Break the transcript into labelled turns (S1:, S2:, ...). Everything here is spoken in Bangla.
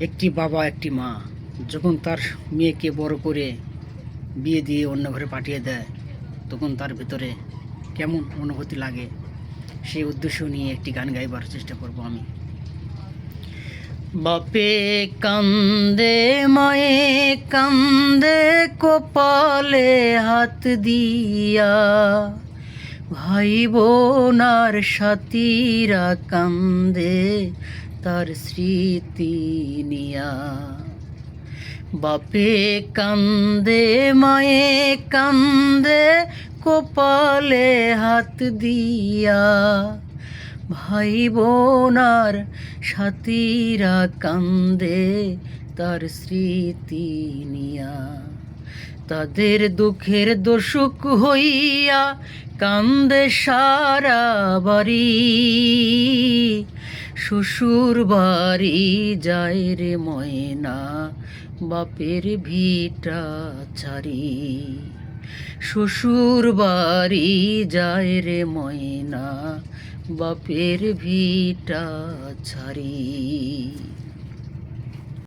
S1: একটি বাবা, একটি মা, যখন তার মেয়েকে বড় করে বিয়ে দিয়ে অন্য ঘরে পাঠিয়ে দেয়, তখন তার ভিতরে কেমন অনুভূতি লাগে? সেই উদ্দেশ্য নিয়ে একটি গান গাইবার চেষ্টা করব আমি। বাপে কান্দে, মায়ে কান্দে, কপালে হাত দিয়া, ভাই বোনার সাথীরা কান্দে তার স্মৃতি নিয়া। বাপে কান্দে, মায়ে কান্দে, কপালে হাত দিয়া। ভাই বোনার সাথীরা কান্দে, তার স্মৃতি নিয়া। তাদের দুঃখের দোষুক হইয়া কান্দে সারা বাড়ি। শ্বশুর বাড়ি যায় রে ময়না, বাপের ভিটা ছাড়ি। শ্বশুর বাড়ি যায় রে ময়না, বাপের ভিটা ছাড়ি।